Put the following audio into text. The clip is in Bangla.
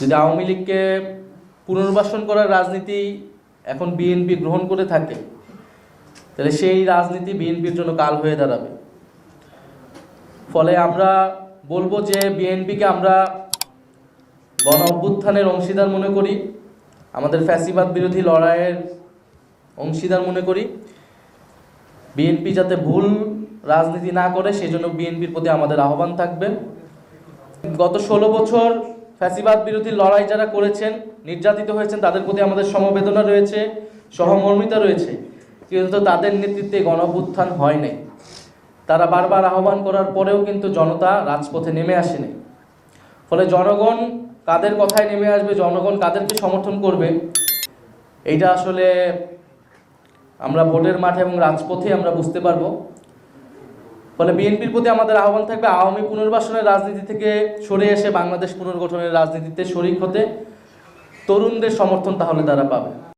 যদি আওয়ামী লীগকে পুনর্বাসন করার রাজনীতি এখন বিএনপি গ্রহণ করে থাকে, তাহলে সেই রাজনীতি বিএনপির জন্য কাল হয়ে দাঁড়াবে। ফলে আমরা বলব যে বিএনপিকে আমরা গণ অভ্যুত্থানের অংশীদার মনে করি, আমাদের ফ্যাসিবাদ বিরোধী লড়াইয়ের অংশীদার মনে করি। বিএনপি যাতে ভুল রাজনীতি না করে সেই জন্য বিএনপির প্রতি আমাদের আহ্বান থাকবে। গত ষোলো বছর ফ্যাসিবাদ বিরোধী লড়াই যারা করেছেন, নির্যাতিত হয়েছেন, তাদের প্রতি আমাদের সমবেদনা রয়েছে, সহমর্মিতা রয়েছে। কিন্তু তাদের নেতৃত্বে গণভুত্থান হয় নাই। তারা বারবার আহ্বান করার পরেও কিন্তু জনতা রাজপথে নেমে আসেনি। ফলে জনগণ কাদের কথায় নেমে আসবে, জনগণ কাদেরকে সমর্থন করবে, এইটা আসলে আমরা ভোটের মাঠে এবং রাজপথে আমরা বুঝতে পারব। ফলে বিএনপির প্রতি আমাদের আহ্বান থাকবে আওয়ামী পুনর্বাসনের রাজনীতি থেকে সরে এসে বাংলাদেশ পুনর্গঠনের রাজনীতিতে শরিক হতে তরুণদের সমর্থন তাহলে তারা পাবে।